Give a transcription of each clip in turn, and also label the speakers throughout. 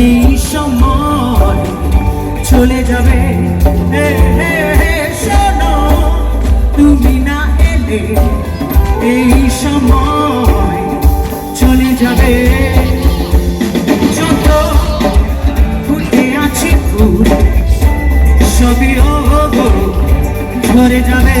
Speaker 1: এই সময় চলে যাবে। শোনো, তুমি না এলে এই সময় চলে যাবে। যত ফুটে আছে ফুল, সবই ঝরে যাবে।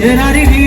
Speaker 1: Did I